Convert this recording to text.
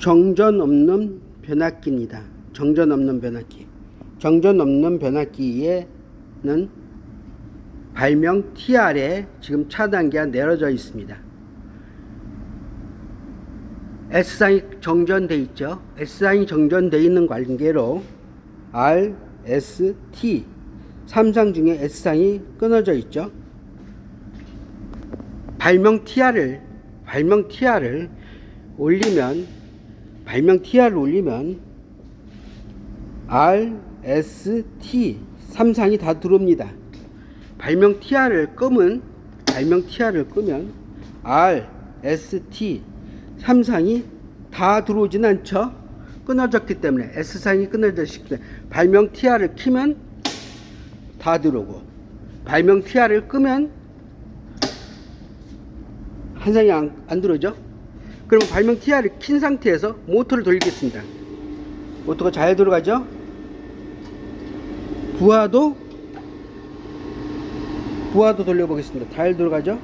정전 없는 변압기입니다. 정전 없는 변압기. 정전 없는 변압기에는 발명 TR에 지금 차단기가 내려져 있습니다. S상이 정전돼 있죠. S상이 정전돼 있는 관계로 R, S, T 3상 중에 S상이 끊어져 있죠. 발명 TR을 발명 TR을 올리면 발명 TR을 올리면 R, S, T 3상이 다 들어옵니다. 발명 TR을 끄면 발명 TR을 끄면 R, S, T 3상이 다 들어오진 않죠. 끊어졌기 때문에 S상이 끊어졌기 때문에 발명 TR을 키면 다 들어오고 발명 TR을 끄면 한 상이 안, 안 들어오죠. 그럼 발명 TR을 킨 상태에서 모터를 돌리겠습니다. 모터가 잘 들어가죠. 부하도 부하도 돌려보겠습니다. 잘 들어가죠.